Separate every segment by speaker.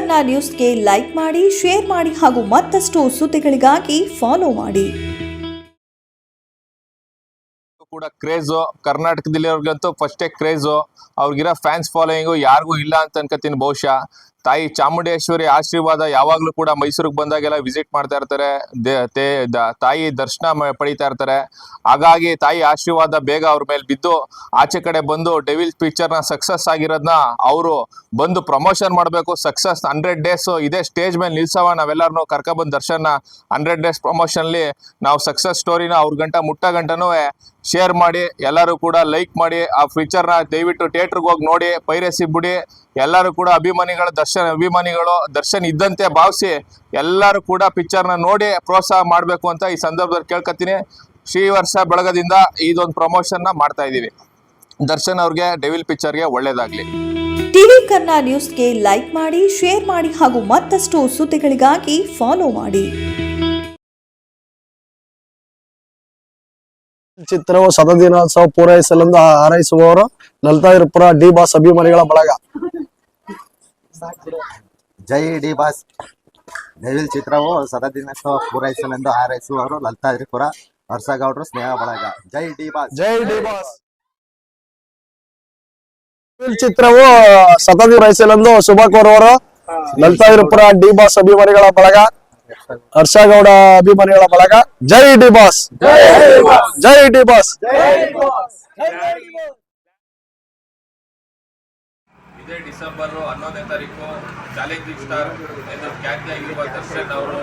Speaker 1: ಕನ್ನಡ ನ್ಯೂಸ್ಗೆ ಲೈಕ್ ಮಾಡಿ ಶೇರ್ ಮಾಡಿ ಹಾಗೂ ಮತ್ತಷ್ಟು ಸುದ್ದಿಗಳಿಗಾಗಿ ಫಾಲೋ ಮಾಡಿ.
Speaker 2: ಕೂಡ ಕ್ರೇಜು ಕರ್ನಾಟಕದಲ್ಲಿರೋರ್ಗಂತೂ ಫಸ್ಟೇ ಕ್ರೇಜು ಅವ್ರಿಗಿರೋ ಫ್ಯಾನ್ಸ್ ಫಾಲೋಯಿಂಗು ಯಾರಿಗೂ ಇಲ್ಲ ಅಂತ ಅನ್ಕೋತೀನಿ ಬಹುಶಃ. ತಾಯಿ ಚಾಮುಂಡೇಶ್ವರಿ ಆಶೀರ್ವಾದ ಯಾವಾಗಲೂ ಕೂಡ ಮೈಸೂರಿಗೆ ಬಂದಾಗೆಲ್ಲ ವಿಸಿಟ್ ಮಾಡ್ತಾ ಇರ್ತಾರೆ. ತಾಯಿ ದರ್ಶನ ಪಡಿತಾ ಇರ್ತಾರೆ. ಹಾಗಾಗಿ ತಾಯಿ ಆಶೀರ್ವಾದ ಬೇಗ ಅವ್ರ ಮೇಲೆ ಬಿದ್ದು ಆಚೆ ಕಡೆ ಬಂದು ಡೆವಿಲ್ಸ್ ಪಿಕ್ಚರ್ನ ಸಕ್ಸಸ್ ಆಗಿರೋದನ್ನ ಅವರು ಬಂದು ಪ್ರಮೋಷನ್ ಮಾಡಬೇಕು. ಸಕ್ಸಸ್ ಹಂಡ್ರೆಡ್ ಡೇಸ್ ಇದೇ ಸ್ಟೇಜ್ ಮೇಲೆ ನಿಲ್ಸವ. ನಾವೆಲ್ಲರನ್ನು ಕರ್ಕೊಬಂದು ದರ್ಶನ ಹಂಡ್ರೆಡ್ ಡೇಸ್ ಪ್ರಮೋಷನ್ಲಿ ನಾವು ಸಕ್ಸಸ್ ಸ್ಟೋರಿನ ಅವ್ರ ಗಂಟ ಮುಟ್ಟ ಗಂಟನೂ ಶೇರ್ ಮಾಡಿ, ಎಲ್ಲರೂ ಕೂಡ ಲೈಕ್ ಮಾಡಿ, ಆ ಫೀಚರ್ನ ದಯವಿಟ್ಟು ಥಿಯೇಟ್ರಿಗೆ ಹೋಗಿ ನೋಡಿ, ಪೈರಸಿ ಬಿಡಿ. ಎಲ್ಲರೂ ಕೂಡ ಅಭಿಮಾನಿಗಳು, ದರ್ಶನ್ ಅಭಿಮಾನಿಗಳು, ದರ್ಶನ್ ಇದ್ದಂತೆ ಭಾವಿಸಿ ಎಲ್ಲರೂ ಕೂಡ ಪಿಕ್ಚರ್ನ ನೋಡಿ ಪ್ರೋತ್ಸಾಹ ಮಾಡಬೇಕು ಅಂತ ಈ ಸಂದರ್ಭದಲ್ಲಿ ಕೇಳ್ಕೊತೀನಿ ಶ್ರೀವರ್ಷ ಬೆಳಗದಿಂದ ಇದೊಂದು ಪ್ರಮೋಷನ್ನ ಮಾಡ್ತಾ ಇದ್ದೀವಿ ದರ್ಶನ್ ಅವ್ರಿಗೆ ಡೆವಿಲ್ ಪಿಕ್ಚರ್ಗೆ ಒಳ್ಳೇದಾಗಲಿ.
Speaker 1: ಟಿವಿ ಕನ್ನಡ ನ್ಯೂಸ್ಗೆ ಲೈಕ್ ಮಾಡಿ ಶೇರ್ ಮಾಡಿ ಹಾಗೂ ಮತ್ತಷ್ಟು ಸುದ್ದಿಗಳಿಗಾಗಿ ಫಾಲೋ ಮಾಡಿ.
Speaker 3: ಚಿತ್ರವು ಶತದಿನೋತ್ಸವ ಪೂರೈಸಲೆಂದು ಹಾರೈಸುವವರು ಲಲಿತಾಗಿರಪುರ ಡಿ ಬಾಸ್ ಅಭಿಮಾನಿಗಳ ಬಳಗ.
Speaker 4: ಜೈ ಡಿ ಬಾಸ್. ಡೆವಿಲ್ ಚಿತ್ರವು ಸದದಿನೋತ್ಸವ ಪೂರೈಸಲೆಂದು ಹಾರೈಸುವವರು ಲಲಿತಾದ್ರಿಪುರ ಹರ್ಸಗೌಡರು ಸ್ನೇಹ ಬಳಗ. ಜೈ ಡಿ ಬಾಸ್.
Speaker 3: ಜೈ ಡಿ ಬಾಸ್. ಚಿತ್ರವು ಸತತ ರೈಸಲೆಂದು ಶುಭ ಕೋರುವರು ಲಲಿತಾಗಿರಪುರ ಡಿ ಬಾಸ್ ಅಭಿಮಾನಿಗಳ ಬಳಗ. ಹರ್ಷಗೌಡ ಅಭಿಮಾನಿಗಳ ಬಳಗ. ಜೈ ಡಿ ಬಾಸ್. ಜೈ ಡಿ ಬಾಸ್.
Speaker 2: ಇದೇ ಡಿಸೆಂಬರ್ ಹನ್ನೊಂದನೇ ತಾರೀಕು ಚಾಲೆಂಜಿಂಗ್ ಸ್ಟಾರ್ ಎಂದು ಖ್ಯಾತಿಯಾಗಿರುವ ದರ್ಶನ್ ಅವರು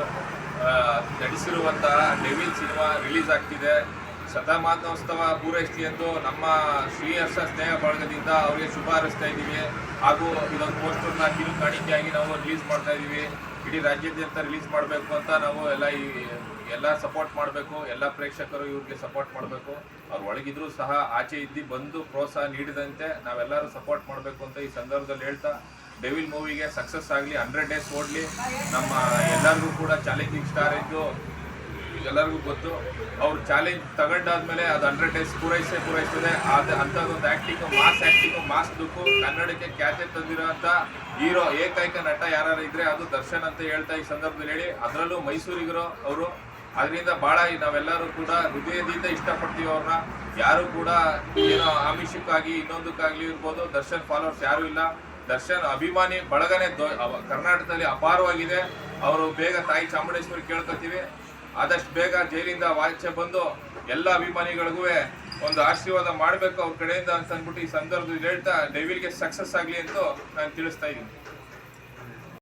Speaker 2: ನಡೆಸಿರುವಂತಹ ನಟಿಸಿರುವಂತಹ ಡೆವಿಲ್ ಸಿನಿಮಾ ರಿಲೀಸ್ ಆಗ್ತಿದೆ. ಶತಮಾನೋತ್ಸವ ಪೂರೈಸಲಿ ಎಂದು ನಮ್ಮ ಶ್ರೀಹರ್ಷ ಸ್ನೇಹ ಬಳಗದಿಂದ ಅವರಿಗೆ ಶುಭ ಹಾರೈಸ್ತಾ ಇದ್ದೀವಿ. ಹಾಗೂ ಇದೊಂದು ಪೋಸ್ಟರ್ನ ಕಿರು ಕಾಣಿಕೆಯಾಗಿ ನಾವು ರಿಲೀಸ್ ಮಾಡ್ತಾ ಇದ್ದೀವಿ. ಇಡೀ ರಾಜ್ಯಾದ್ಯಂತ ರಿಲೀಸ್ ಮಾಡಬೇಕು ಅಂತ ನಾವು ಎಲ್ಲ ಈ ಎಲ್ಲ ಸಪೋರ್ಟ್ ಮಾಡಬೇಕು. ಎಲ್ಲ ಪ್ರೇಕ್ಷಕರು ಇವ್ರಿಗೆ ಸಪೋರ್ಟ್ ಮಾಡಬೇಕು. ಅವ್ರು ಒಳಗಿದ್ರೂ ಸಹ ಆಚೆ ಇದ್ದು ಬಂದು ಪ್ರೋತ್ಸಾಹ ನೀಡಿದಂತೆ ನಾವೆಲ್ಲರೂ ಸಪೋರ್ಟ್ ಮಾಡಬೇಕು ಅಂತ ಈ ಸಂದರ್ಭದಲ್ಲಿ ಹೇಳ್ತಾ ಡೆವಿಲ್ ಮೂವಿಗೆ ಸಕ್ಸಸ್ ಆಗಲಿ ಹಂಡ್ರೆಡ್ ಡೇಸ್ ಓಡಲಿ ನಮ್ಮ ಎಲ್ಲರಿಗೂ ಕೂಡ ಚಾಲೆಂಜಿಂಗ್ ಸ್ಟಾರ್ ಇದ್ದು ಎಲ್ಲರಿಗೂ ಗೊತ್ತು. ಅವ್ರು ಚಾಲೆಂಜ್ ತಗೊಂಡಾದ್ಮೇಲೆ ಅದು ಹಂಡ್ರೆಡ್ ಡೇಸ್ ಪೂರೈಸೇ ಪೂರೈಸ್ತದೆ. ಅದು ಅಂಥದ್ದೊಂದು ಆ್ಯಕ್ಟಿಂಗು ಮಾಸ್ ಆ್ಯಕ್ಟಿಂಗು ಮಾಸ್ ದುಕ್ಕು ಕನ್ನಡಕ್ಕೆ ಖ್ಯಾತಿ ತಂದಿರೋಂಥ ಹೀರೋ, ಏಕೈಕ ನಟ ಯಾರು ಇದ್ರೆ ಅದು ದರ್ಶನ್ ಅಂತ ಹೇಳ್ತಾ ಈ ಸಂದರ್ಭದಲ್ಲಿ ಹೇಳಿ. ಅದರಲ್ಲೂ ಮೈಸೂರಿಗರು ಅವರು. ಅದರಿಂದ ಭಾಳ ನಾವೆಲ್ಲರೂ ಕೂಡ ಹೃದಯದಿಂದ ಇಷ್ಟಪಡ್ತೀವಿ ಅವ್ರನ್ನ. ಯಾರು ಕೂಡ ಏನೋ ಆಮಿಷಕ್ಕಾಗಿ, ಇನ್ನೊಂದಕ್ಕಾಗ್ಲಿ ಇರ್ಬೋದು. ದರ್ಶನ್ ಫಾಲೋವರ್ಸ್ ಯಾರು ಇಲ್ಲ. ದರ್ಶನ್ ಅಭಿಮಾನಿ ಬಳಗನೆ ಕರ್ನಾಟಕದಲ್ಲಿ ಅಪಾರವಾಗಿದೆ. ಅವರು ಬೇಗ ತಾಯಿ ಚಾಮುಂಡೇಶ್ವರಿ ಕೇಳ್ಕೊತೀವಿ. ಆದಷ್ಟು ಬೇಗ ಜೈಲಿಂದ ವಾಚೆ ಬಂದು ಎಲ್ಲ ಅಭಿಮಾನಿಗಳಿಗೂ ಒಂದು ಆಶೀರ್ವಾದ ಮಾಡಬೇಕು ಅವ್ರ ಕಡೆಯಿಂದ ಅಂತ ಅಂದ್ಬಿಟ್ಟು ಈ ಸಂದರ್ಭದಲ್ಲಿ ಹೇಳ್ತಾ, ಡೆವಿಲ್ಗೆ ಸಕ್ಸಸ್ ಆಗಲಿ ಅಂತ ನಾನು ತಿಳಿಸ್ತಾ ಇದ್ದೀನಿ.